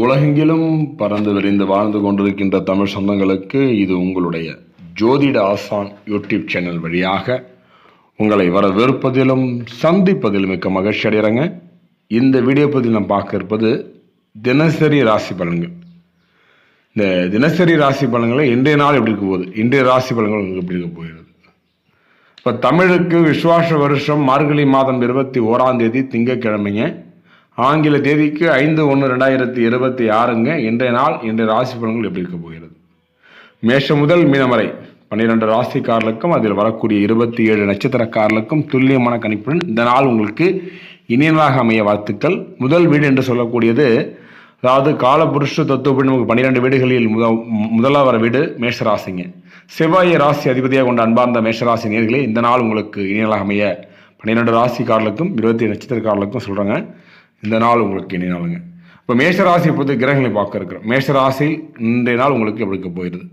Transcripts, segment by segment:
உலகெங்கிலும் பறந்து விரிந்து வாழ்ந்து கொண்டிருக்கின்ற தமிழ் சொந்தங்களுக்கு இது உங்களுடைய ஜோதிட ஆசான் யூடியூப் சேனல் வழியாக உங்களை வரவேற்பதிலும் சந்திப்பதிலும் மிக்க மகிழ்ச்சி அடைகிறேங்க. இந்த வீடியோ பதில் நாம் பார்க்க இருப்பது தினசரி ராசி பலன்கள். இந்த தினசரி ராசி பலன்களை இன்றைய நாள் எப்படி இருக்க போகுது? இன்றைய ராசி பலன்கள் உங்களுக்கு எப்படி இருக்க போகிறது? இப்போ தமிழுக்கு விஸ்வாச வருஷம் மார்கழி மாதம் இருபத்தி ஓராம் தேதி திங்கட்கிழமைங்க. ஆங்கில தேதிக்கு ஐந்து ஒன்று ரெண்டாயிரத்தி இருபத்தி ஆறுங்க. இன்றைய நாள் இன்றைய ராசி பலன்கள் எப்படி இருக்க போகிறது? மேஷம் முதல் மீனம் வரை பன்னிரெண்டு ராசிக்காரர்களுக்கும் அதில் வரக்கூடிய இருபத்தி ஏழு நட்சத்திரக்காரர்களுக்கும் துல்லியமான கணிப்புடன் இந்த நாள் உங்களுக்கு இனியனாக அமைய வாழ்த்துக்கள். முதல் வீடு என்று சொல்லக்கூடியது அதாவது காலபுருஷ தத்துவப்படி நமக்கு பன்னிரெண்டு வீடுகளில் முத முதலாக வர வீடு மேஷராசிங்க. செவ்வாய் ராசி அதிபதியாக கொண்ட அன்பார்ந்த மேஷராசி நேர்களே இந்த நாள் உங்களுக்கு இனியலாக அமைய பன்னிரெண்டு ராசிக்காரர்களுக்கும் இருபத்தி ஏழு நட்சத்திரக்காரர்களுக்கும் சொல்கிறாங்க இந்த நாள் உங்களுக்கு இனி நாளுங்க. இப்போ மேஷராசி பொறுத்து கிரகங்களை பார்க்க இருக்கிறோம். மேஷராசியில் இன்றைய நாள் உங்களுக்கு எப்படி இருக்க போயிடுது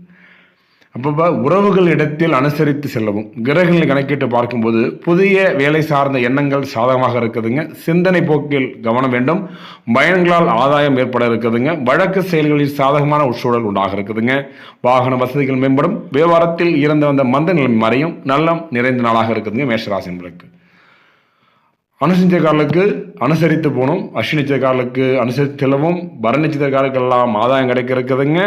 அப்போ உறவுகள் இடத்தில் அனுசரித்து செல்லவும். கிரகங்களை கணக்கிட்டு பார்க்கும்போது புதிய வேலை சார்ந்த எண்ணங்கள் சாதகமாக இருக்குதுங்க. சிந்தனை போக்கில் கவனம் வேண்டும். பயன்களால் ஆதாயம் ஏற்பட இருக்குதுங்க. வழக்கு செயல்களில் சாதகமான உட்சூழல் உண்டாக இருக்குதுங்க. வாகன வசதிகள் மேம்படும். வியாபாரத்தில் இறந்து வந்த மந்த நிலைமை மறையும். நல்லம் நிறைந்த நாளாக இருக்குதுங்க மேஷராசி என்பதற்கு அனுசரிச்சக்காரர்களுக்கு அனுசரித்து போகணும் அஸ்வினிச்சக்காரர்களுக்கு அனுசரித்து செல்லவும் பரணிச்சக்காரர்களுக்கெல்லாம் ஆதாயம் கிடைக்க இருக்குதுங்க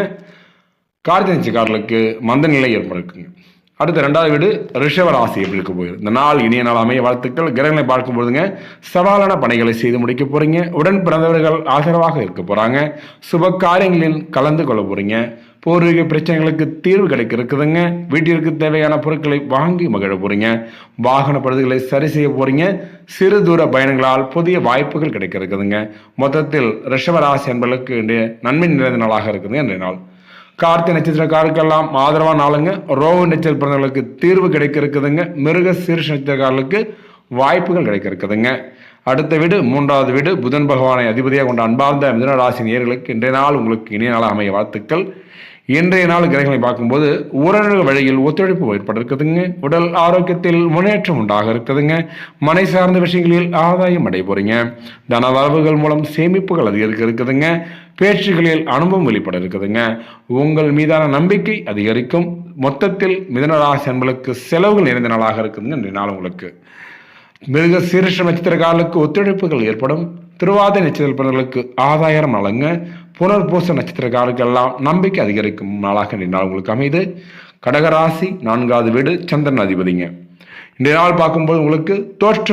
காலுக்கு மந்த நிலை ஏற்படுக்குங்க அடுத்த ரெண்டாவது வீடு ரிஷவராசி எப்படி இருக்க போகுது? இந்த நாள் இனிய நாள் அமைய வாழ்த்துக்கள். கிரகங்களை பார்க்கும் பொழுதுங்க சவாலான பணிகளை செய்து முடிக்க போறீங்க. உடன் பிறந்தவர்கள் ஆதரவாக இருக்க போறாங்க. சுப காரியங்களில் கலந்து கொள்ள போறீங்க. பூர்வீக பிரச்சனைகளுக்கு தீர்வு கிடைக்க இருக்குதுங்க. வீட்டிற்கு தேவையான பொருட்களை வாங்கி மகிழ போறீங்க. வாகன பழுதுகளை சரி செய்ய போறீங்க. சிறு தூர பயணங்களால் புதிய வாய்ப்புகள் கிடைக்க இருக்குதுங்க. மொத்தத்தில் ரிஷவராசி என்பதற்கு நன்மை நிறைந்த நாளாக இருக்குதுங்க. இன்றைய நாள். கார்த்திகை நட்சத்திரக்காரருக்கெல்லாம் ஆதரவான நாளுங்க ரோக நட்சத்திர பிறந்தவர்களுக்கு தீர்வு கிடைக்க இருக்குதுங்க மிருக சீர்ஷ நட்சத்திரக்காரர்களுக்கு வாய்ப்புகள் கிடைக்க இருக்குதுங்க அடுத்த வீடு மூன்றாவது வீடு புதன் பகவானை அதிபதியாக கொண்ட அன்பார்ந்த மிதன ராசி நேர்களுக்கு இன்றைய நாள் உங்களுக்கு இனிய நாளாக அமைய வாழ்த்துக்கள். இன்றைய நாள் கிரகங்களை பார்க்கும்போது உறவினர் வழியில் ஒத்துழைப்பு ஏற்பட இருக்குதுங்க உடல் ஆரோக்கியத்தில் முன்னேற்றம் உண்டாக இருக்குதுங்க மனை சார்ந்த விஷயங்களில் ஆதாயம் அடைய போறீங்க. தன வரவுகள் மூலம் சேமிப்புகள் அதிகரிக்க இருக்குதுங்க பேச்சுகளில் அனுபவம் வெளிப்பட இருக்குதுங்க உங்கள் மீதான நம்பிக்கை அதிகரிக்கும். மொத்தத்தில் மிதனராசி அன்பளுக்கு செலவுகள் நிறைந்த நாளாக இருக்குதுங்க இன்றைய நாள் உங்களுக்கு. மிருக சீரிஷ நட்சத்திரக்காரர்களுக்கு ஒத்துழைப்புகள் ஏற்படும். திருவாத நட்சத்திரங்களுக்கு ஆதாயம் நலங்க புனர்பூச நட்சத்திரக்காரர்களுக்கெல்லாம் நம்பிக்கை அதிகரிக்கும் நாளாக இன்றைய நாள் உங்களுக்கு அமைது கடகராசி நான்காவது வீடு சந்திரன் அதிபதிங்க. இன்றைய நாள் பார்க்கும்போது உங்களுக்கு தோற்ற